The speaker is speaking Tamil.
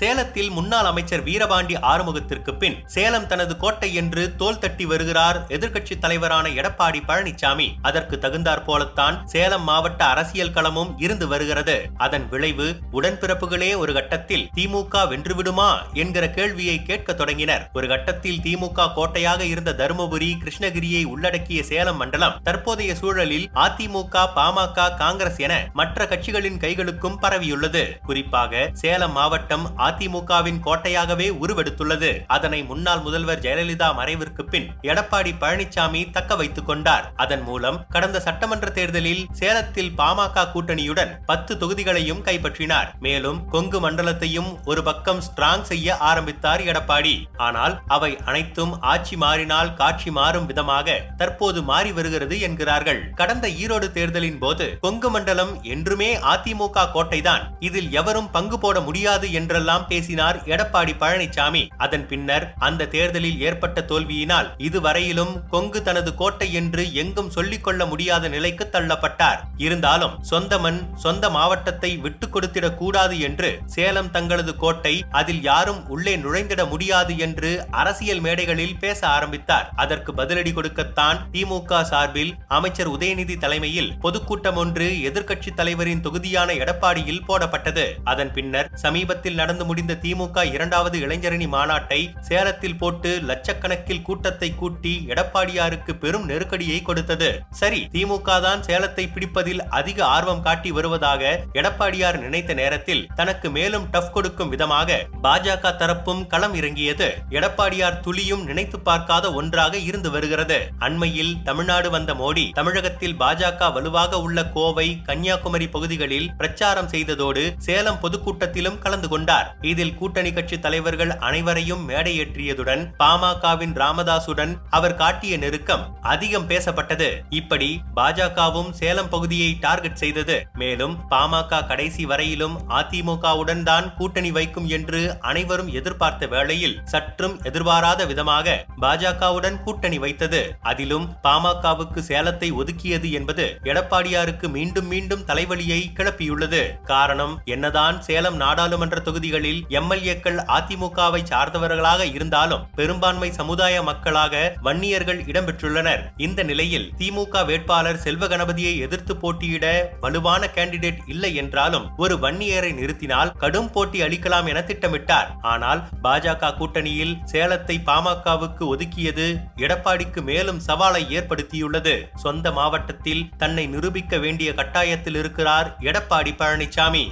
சேலத்தில் முன்னாள் அமைச்சர் வீரபாண்டி ஆறுமுகத்திற்கு பின் சேலம் தனது கோட்டை என்று தோல் தட்டி வருகிறார் எதிர்க்கட்சி தலைவரான எடப்பாடி பழனிசாமி. அதற்கு தகுந்தாற் போலத்தான் சேலம் மாவட்ட அரசியல் களமும் இருந்து வருகிறது. அதன் விளைவு உடன்பிறப்புகளே ஒரு கட்டத்தில் திமுக வென்றுவிடுமா என்கிற கேள்வியை கேட்க தொடங்கினர். ஒரு கட்டத்தில் திமுக கோட்டையாக இருந்த தருமபுரி கிருஷ்ணகிரியை உள்ளடக்கிய சேலம் மண்டலம் தற்போதைய சூழலில் அதிமுக பாமக காங்கிரஸ் என மற்ற கட்சிகளின் கைகளுக்கும் பரவியுள்ளது. குறிப்பாக சேலம் மாவட்டம் அதிமுகவின் கோட்டையாகவே உருவெடுத்துள்ளது. அதனை முன்னாள் முதல்வர் ஜெயலலிதா மறைவிற்கு பின் எடப்பாடி பழனிசாமி தக்க வைத்துக் கொண்டார். அதன் மூலம் கடந்த சட்டமன்ற தேர்தலில் சேலத்தில் பாமக கூட்டணியுடன் பத்து தொகுதிகளையும் கைப்பற்றினார். மேலும் கொங்கு மண்டலத்தையும் ஒரு பக்கம் ஸ்ட்ராங் செய்ய ஆரம்பித்தார் எடப்பாடி. ஆனால் அவை அனைத்தும் ஆட்சி மாறினால் காட்சி மாறும் விதமாக தற்போது மாறி வருகிறது என்கிறார்கள். கடந்த ஈரோடு தேர்தலின் போது கொங்கு மண்டலம் என்றுமே அதிமுக கோட்டைதான். இதில் எவரும் பங்கு போட முடியாது என்றெல்லாம் பேசினார் எடப்பாடி பழனிசாமி அதன் பின்னர் அந்த தேர்தலில் ஏற்பட்ட தோல்வியினால் இதுவரையிலும் கொங்கு தனது கோட்டை என்று எங்கும் சொல்லிக் கொள்ள முடியாத நிலைக்கு தள்ளப்பட்டார். இருந்தாலும் சொந்த மண் சொந்த மாவட்டத்தை விட்டுக் கொடுத்திடக் கூடாது என்று சேலம் தங்களது கோட்டை அதில் யாரும் உள்ளே நுழைந்திட முடியாது என்று அரசியல் மேடைகளில் பேச ஆரம்பித்தார். அதற்கு பதிலடி கொடுக்கத்தான் திமுக சார்பில் அமைச்சர் உதயநிதி தலைமையில் பொதுக்கூட்டம் ஒன்று எதிர்க்கட்சி தலைவரின் தொகுதியான எடப்பாடியில் போடப்பட்டது. அதன் பின்னர் சமீபத்தில் நடந்து முடிந்த திமுக இரண்டாவது இளைஞரணி மாநாட்டை சேலத்தில் போட்டு லட்சக்கணக்கில் கூட்டத்தை கூட்டி எடப்பாடியாருக்கு பெரும் நெருக்கடியை கொடுத்தது. சரி திமுக தான் சேலத்தை பிடிப்பதில் அதிக ஆர்வம் காட்டி வருவதாக எடப்பாடியார் நினைத்த நேரத்தில் தனக்கு மேலும் டஃப் கொடுக்கும் விதமாக பாஜக தரப்பும் களம் இறங்கியது. எடப்பாடியார் துளியும் நினைத்து பார்க்காத ஒன்றாக இருந்து வருகிறது. அண்மையில் தமிழ்நாடு வந்த மோடி தமிழகத்தில் பாஜக வலுவாக உள்ள கோவை கன்னியாகுமரி பகுதிகளில் பிரச்சாரம் செய்ததோடு சேலம் பொதுக்கூட்டத்திலும் கலந்து கொண்டார். இதில் கூட்டணி கட்சி தலைவர்கள் அனைவரையும் மேடையேற்றியதுடன் பாமகவின் ராமதாசுடன் அவர் காட்டிய நெருக்கம் அதிகம் பேசப்பட்டது. இப்படி பாஜகவும் சேலம் பகுதியை டார்கெட் செய்தது. மேலும் பாமக கடைசி வரையிலும் அதிமுகவுடன் தான் கூட்டணி வைக்கும் என்று அனைவரும் எதிர்பார்த்த வேளையில் சற்றும் எதிர்பாராத விதமாக பாஜகவுடன் கூட்டணி வைத்தது. அதிலும் பாமகவுக்கு சேலத்தை ஒதுக்கியது என்பது எடப்பாடியாருக்கு மீண்டும் மீண்டும் தலைவலியை கிளப்பியுள்ளது. காரணம் என்னதான் சேலம் நாடாளுமன்ற தொகுதிகளில் எம்எல்ஏக்கள் அதிமுகவை சார்ந்தவர்களாக இருந்தாலும் பெரும்பான்மை சமுதாய மக்களாக வன்னியர்கள் இடம்பெற்றுள்ளனர். இந்த நிலையில் திமுக வேட்பாளர் செல்வ கணபதியை எதிர்த்து போட்டியிட வலுவான கேண்டிடேட் இல்லை என்றாலும் ஒரு வன்னியரை நிறுத்தினால் கடும் போட்டி அளிக்கலாம் என திட்டமிட்டார். ஆனால் பாஜக கூட்டணியில் சேலத்தை பாமகவுக்கு ஒதுக்கியது எடப்பாடிக்கு மேலும் சவாலை ஏற்படுத்தியுள்ளது. சொந்த மாவட்டத்தில் தன்னை நிரூபிக்க வேண்டிய கட்டாயத்தில் இருக்கிறார் எடப்பாடி பழனிசாமி